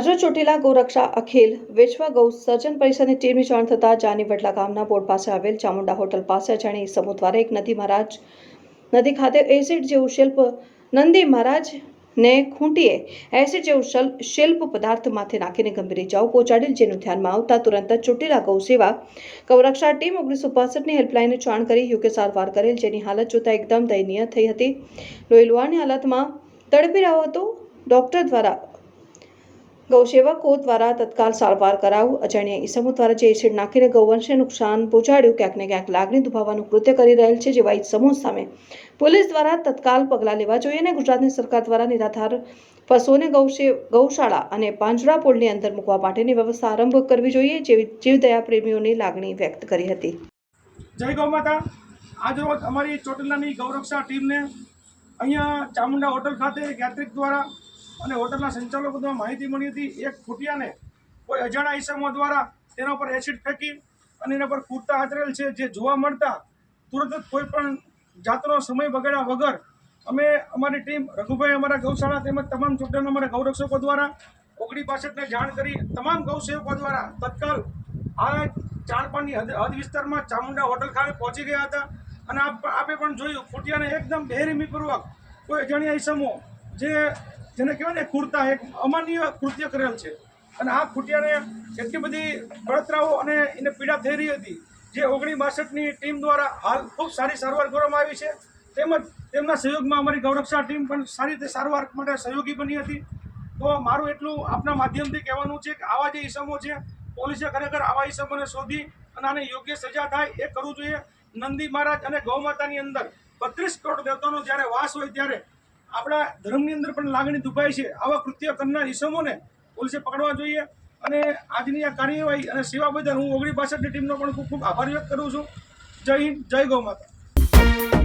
આજે ચોટીલા ગૌરક્ષા અખિલ, વિશ્વ ગૌ સર્જન પરિષદની ટીમની જાણ થતાં જાની વડલા ગામના બોર્ડ પાસે આવેલ ચામુંડા હોટલ પાસે અજાણી સમૂહ દ્વારા એક નદી મહારાજ, નદી ખાતે એસિડ જેવું શિલ્પ, નંદી મહારાજ ને ખૂંટીએ એસિડ જેવું શલ- શિલ્પ પદાર્થ માથે નાખીને ગંભીર ઇજાઓ પહોંચાડેલ, જેનું ધ્યાનમાં આવતા તુરંત જ ચોટીલા ગૌ સેવા ગૌરક્ષા ટીમ ઓગણીસો પાસઠની હેલ્પલાઈને જાણ કરી યોગ્ય સારવાર કરેલ, જેની હાલત જોતાં એકદમ દયનીય થઈ હતી. લોહી લુહાણની હાલતમાં તડપી રહ્યો હતો. ડૉક્ટર દ્વારા ગૌસેવકો દ્વારા તત્કાલ સારવાર કરાવું. અજાણ્યા ઈસમો દ્વારા જે એસિડ નાખીને ગૌવંશને નુકસાન પહોંચાડ્યું ક્યાંક ને ક્યાંક લાગણી દુભાવવાનું કૃત્ય કરી રહેલ છે જેવા ઈસમો સામે પોલીસ દ્વારા તત્કાલ પગલાં લેવા જોઈએ અને ગુજરાતની સરકાર દ્વારા નિરાધાર પશુઓને ગૌશે ગૌશાળા અને પાંજરાપોળની અંદર મૂકવા માટેની વ્યવસ્થા આરંભ કરવી જોઈએ જેવી જીવદયા પ્રેમીઓની લાગણી વ્યક્ત કરી હતી. જય ગૌ માતા. આજરોજ અમારી ચોટીલાની ગૌરક્ષા ટીમને અહીંયા ચામુંડા હોટલ ખાતે યાત્રિક દ્વારા અને હોટલના સંચાલકો દ્વારા માહિતી મળી હતી. એક ફૂટિયાને કોઈ અજાણા ઈસમો દ્વારા તેના પર એસિડ ફેંકી અને એના પર કૂદતા આચરેલ છે. જે જોવા મળતા તુરંત જ કોઈ પણ જાતનો સમય બગાડ્યા વગર અમે અમારી ટીમ, રઘુભાઈ અમારા ગૌશાળા તેમજ તમામ ચોટીલાના અમારા ગૌરક્ષકો દ્વારા ઓગણી પાસઠને જાણ કરી તમામ ગૌસેવકો દ્વારા તત્કાલ આ ચાણપાની હદ હદ વિસ્તારમાં ચામુંડા હોટલ ખાતે પહોંચી ગયા હતા. અને આપ પણ જોયું, ફૂટિયાને એકદમ બેરમીપૂર્વક કોઈ અજાણ્યા ઈસમો જે જેને કહેવાય ને ખૂરતા એક અમાન્ય કૃત્ય કરેલ છે. અને આ ખૂટિયાને એટલી બધી બળતરાઓ અને એને પીડા થઈ રહી હતી, જે ઓગણી બાસઠની ટીમ દ્વારા હાલ ખૂબ સારી સારવાર કરવામાં આવી છે. તેમજ તેમના સહયોગમાં અમારી ગૌરક્ષા ટીમ પણ સારી રીતે સારવાર માટે સહયોગી બની હતી. તો મારું એટલું આપના માધ્યમથી કહેવાનું છે કે આવા જે ઈસમો છે, પોલીસે ખરેખર આવા ઈસમોને શોધી અને આને યોગ્ય સજા થાય એ કરવું જોઈએ. નંદી મહારાજ અને ગૌ માતાની અંદર બત્રીસ કરોડ દેવતાનો જ્યારે વાસ હોય ત્યારે આપણા ધર્મની અંદર પણ લાગણી દુભાય છે. આવા કૃત્ય કરનાર ઈસમોને પોલીસે પકડવા જોઈએ અને આજની આ કાર્યવાહી અને સેવા બદલ હું ઓગણી બાસઠની ટીમનો પણ ખૂબ ખૂબ આભાર વ્યક્ત કરું છું. જય હિન્દ, જય ગૌ માતા.